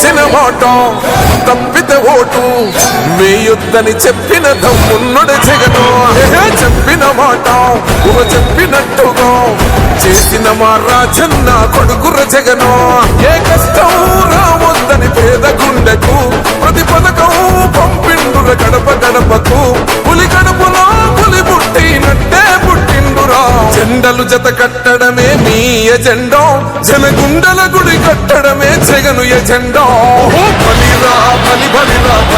ఇచ్చిన మాట తప్పితే ఓటు. వేయొద్దని చెప్పిన దమ్మున్నడు జగను. చెప్పిన మాట ఊహ చెప్పినట్టుగా. చేసిన మా రాజన్న కొడుకుర జగను. ఏ కష్టం రావద్దని జెండలు జత కట్టడమే మీ ఎజెండా. జనగుండల గుడి కట్టడమే జగను ఎజెండో. ఓ బలిరా బలి బలిరా.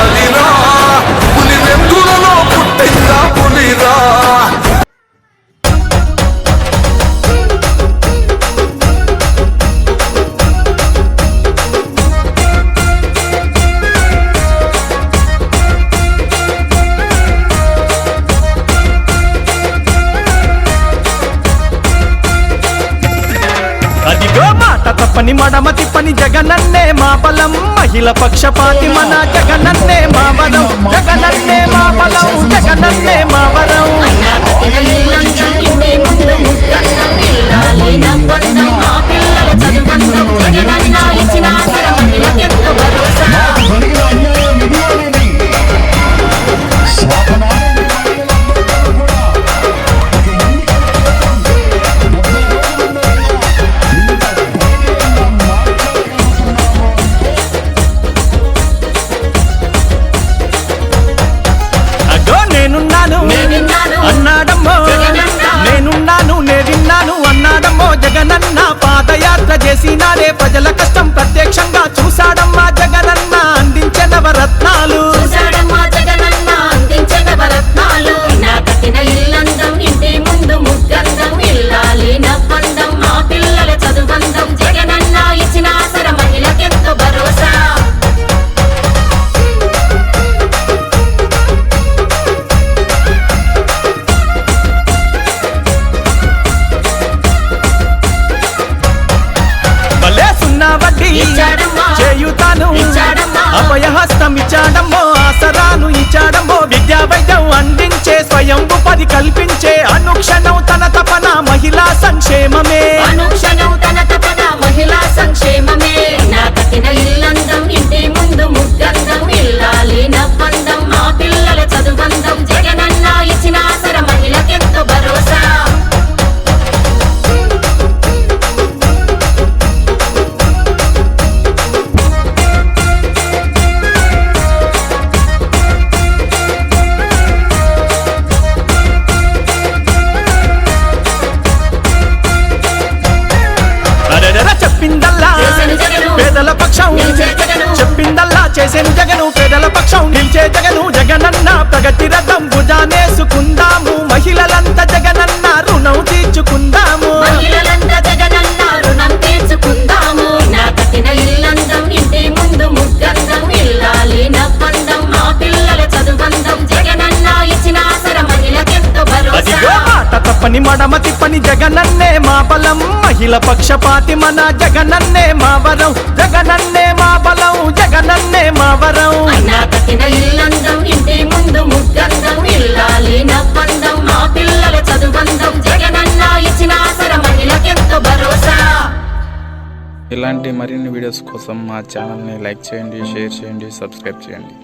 తప్పని మడమ తిప్పని జగనన్నే మా బలం మహిళ పక్షపాతి మన జగనన్నే మా బలం జగనన్నే మా బలం జగనన్నే మా బలం అభయహస్తం చెప్పిందల్లా. పేదల పక్షం. చెప్పిందల్లా? చేసేను జగను. పేదల పక్షం. నిలిచే జగను. జగనన్న ప్రగతి రథం. భుజానేసుకుందాము తప్పని మడమ తిప్పని జగనన్నే మా బలం మహిళ పక్షపాతి మన జగనన్నే మా వరం జగనన్నే మా బలం జగనన్నే మా వరం. నా కట్టిన ఇల్లందం ఇంటి ముందు ముగ్గందం ఇల్లాలి నవ్వందం మా పిల్లల చదువందం జగనన్న ఇచ్చిన ఆసర మహిళకెంతో భరోసా. ఇలాంటి మరిన్ని వీడియోస్ కోసం మా ఛానల్ని లైక్ చేయండి షేర్ చేయండి సబ్స్క్రైబ్ చేయండి.